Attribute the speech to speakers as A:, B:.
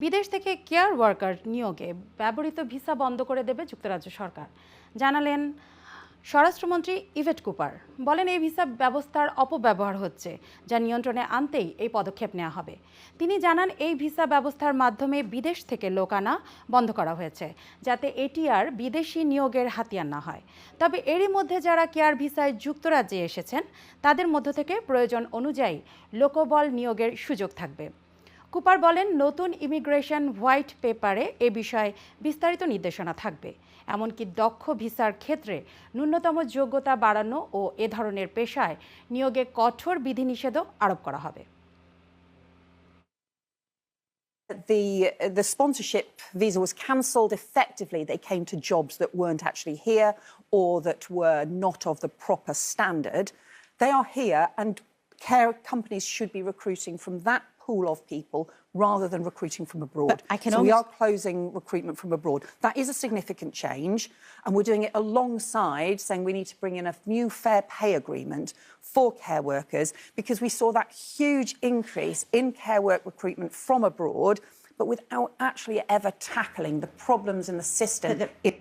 A: বিদেশ থেকে care worker নিয়োগে ব্যবহৃত ভিসা বন্ধ করে দেবে যুক্তরাজ্য সরকার। জানালেন স্বরাষ্ট্রমন্ত্রী ইভেট কুপার। বলেন, এই ভিসা ব্যবস্থার অপব্যবহার হচ্ছে, যা নিয়ন্ত্রণে আনতেই এই পদক্ষেপ নেওয়া হবে। তিনি জানান, এই ভিসা ব্যবস্থার মাধ্যমে বিদেশ থেকে লোক আনা বন্ধ করা হয়েছে, যাতে এটি আর বিদেশি নিয়োগের হাতিয়ার না হয়। তবে এরই মধ্যে যারা কেয়ার ভিসায় যুক্তরাজ্যে এসেছেন, তাদের মধ্য থেকে প্রয়োজন অনুযায়ী লোকবল নিয়োগের সুযোগ থাকবে। কুপার বলেন নতুন ইমিগ্রেশন হোয়াইট পেপারে এ বিষয়ে বিস্তারিত নির্দেশনা থাকবে এমনকি দক্ষ ভিসার ক্ষেত্রে ন্যূনতম যোগ্যতা বাড়ানো ও এ ধরনের পেশায় নিয়োগে কঠোর বিধিনিষেধও আরোপ করা হবে
B: the the sponsorship visa was cancelled effectively they came to jobs that weren't actually here or that were not of the proper standard they are here and care companies should be recruiting from that pool of people rather than recruiting from abroad.
C: But I can
B: so we are closing recruitment from abroad. That is a significant change and we're doing it alongside saying we need to bring in a new fair pay agreement for care workers because we saw that huge increase in care work recruitment from abroad but without actually ever tackling the problems in the system
C: But the-
B: in